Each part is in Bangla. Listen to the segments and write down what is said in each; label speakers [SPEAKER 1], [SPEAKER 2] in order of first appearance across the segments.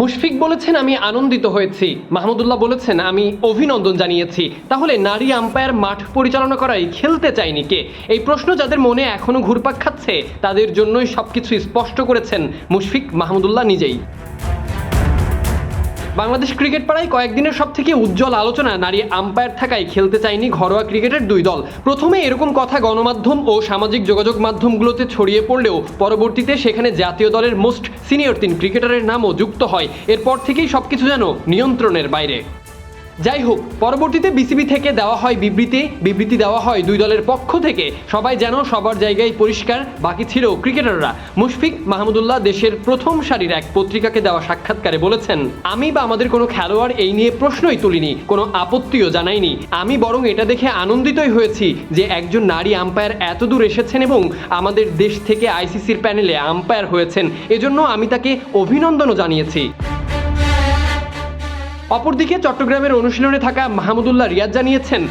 [SPEAKER 1] মুশফিক বলেছেন, আমি আনন্দিত হয়েছি। মাহমুদুল্লাহ বলেছেন, আমি অভিনন্দন জানিয়েছি। তাহলে নারী আম্পায়ার মাঠ পরিচালনা করাই খেলতে চায়নি কে? এই প্রশ্ন যাদের মনে এখনও ঘুরপাক খাচ্ছে, তাদের জন্যই সবকিছু স্পষ্ট করেছেন মুশফিক মাহমুদুল্লাহ নিজেই। বাংলাদেশ ক্রিকেট পাড়ায় কয়েকদিনের সব থেকে উজ্জ্বল আলোচনা, নারী আম্পায়ার থাকায় খেলতে চায়নি ঘরোয়া ক্রিকেটের দুই দল। প্রথমে এরকম কথা গণমাধ্যম ও সামাজিক যোগাযোগ মাধ্যমগুলোতে ছড়িয়ে পড়লেও পরবর্তীতে সেখানে জাতীয় দলের মোস্ট সিনিয়র তিন ক্রিকেটারের নামও যুক্ত হয়। এরপর থেকেই সবকিছু যেন নিয়ন্ত্রণের বাইরে। যাই হোক পরবর্তীতে বিসিবি থেকে দেওয়া হয় বিবৃতি। বিবৃতি দেওয়া হয় দুই দলের পক্ষ থেকে। সবাই যেন সবার জায়গায় পরিষ্কার, বাকি ছিল ক্রিকেটাররা। মুশফিক মাহমুদুল্লাহ দেশের প্রথম সারির এক পত্রিকাকে দেওয়া সাক্ষাৎকারে বলেছেন, আমি বা আমাদের কোনো খেলোয়াড় এই নিয়ে প্রশ্নই তুলিনি, কোনো আপত্তিও জানাইনি। আমি বরং এটা দেখে আনন্দিতই হয়েছি যে একজন নারী আম্পায়ার এত দূর এসেছেন এবং আমাদের দেশ থেকে আইসিসির প্যানেলে আম্পায়ার হয়েছেন। এজন্য আমি তাকে অভিনন্দনও জানিয়েছি। অপরদিকে চট্টগ্রামের অনুশীলনে থাকা মাহমুদুল্লাহ রিয়াদ জানিয়েছেন,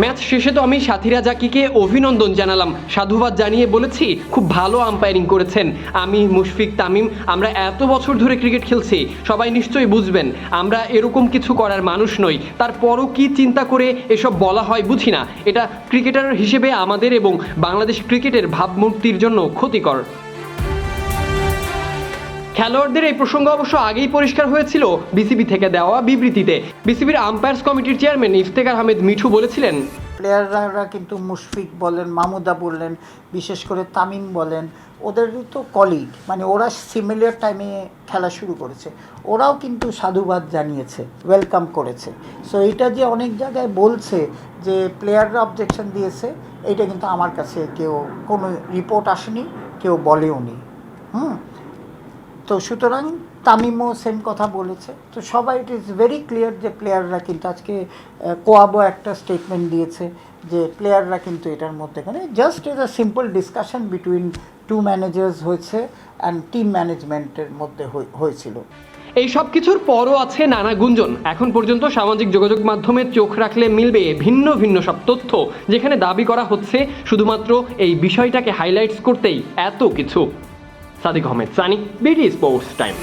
[SPEAKER 1] ম্যাচ শেষে তো আমি সাথীরা জাকিকে অভিনন্দন জানালাম। সাধুবাদ জানিয়ে বলেছি, খুব ভালো আম্পায়ারিং করেছেন। আমি মুশফিক তামিম, আমরা এত বছর ধরে ক্রিকেট খেলছি, সবাই নিশ্চয়ই বুঝবেন, আমরা এরকম কিছু করার মানুষ নই। তারপরও কি চিন্তা করে এসব বলা হয় বুঝি না। এটা ক্রিকেটার হিসেবে আমাদের এবং বাংলাদেশ ক্রিকেটের ভাবমূর্তির জন্য ক্ষতিকর। খেলোয়াড়দের এই প্রসঙ্গ অবশ্য আগেই পরিষ্কার হয়েছিল বিসিবি থেকে দেওয়া বিবৃতিতে। বিসিবির আম্পায়ার্স কমিটির চেয়ারম্যান ইফতেখার আহমেদ মিঠু বলেছিলেন।
[SPEAKER 2] প্লেয়াররা কিন্তু মুশফিক বলেন মামুদা বললেন, বিশেষ করে তামিম বলেন ওদের তো কলিগ মানে ওরা সিমিলার টাইমে খেলা শুরু করেছে। ওরাও কিন্তু সাধুবাদ জানিয়েছে ওয়েলকাম করেছে। সো এটা যে অনেক জায়গায় বলছে যে প্লেয়াররা অবজেকশন দিয়েছে, এটা কিন্তু আমার কাছে কেউ কোনো রিপোর্ট আসেনি, কেউ বলেও নি হুম? তো সুতরাং তামিমও সেম কথা বলেছে। তো সবাই ইট ইজ ভেরি ক্লিয়ার যে প্লেয়াররা কিন্তু আজকে কোয়াবো একটা স্টেটমেন্ট দিয়েছে যে প্লেয়াররা কিন্তু এটার মধ্যেখানে just is a simple discussion between two managers হয়েছে অ্যান্ড টিম ম্যানেজমেন্টের মধ্যে হয়ে- হয়েছিল।
[SPEAKER 1] এই সব কিছুর পরও আছে নানা গুঞ্জন। এখন পর্যন্ত সামাজিক যোগাযোগ মাধ্যমে চোখ রাখলে মিলবে ভিন্ন ভিন্ন সব তথ্য, যেখানে দাবি করা হচ্ছে শুধুমাত্র এই বিষয়টাকে হাইলাইটস করতেই এত কিছু। Sadiq Ahmed Sunny BD sports time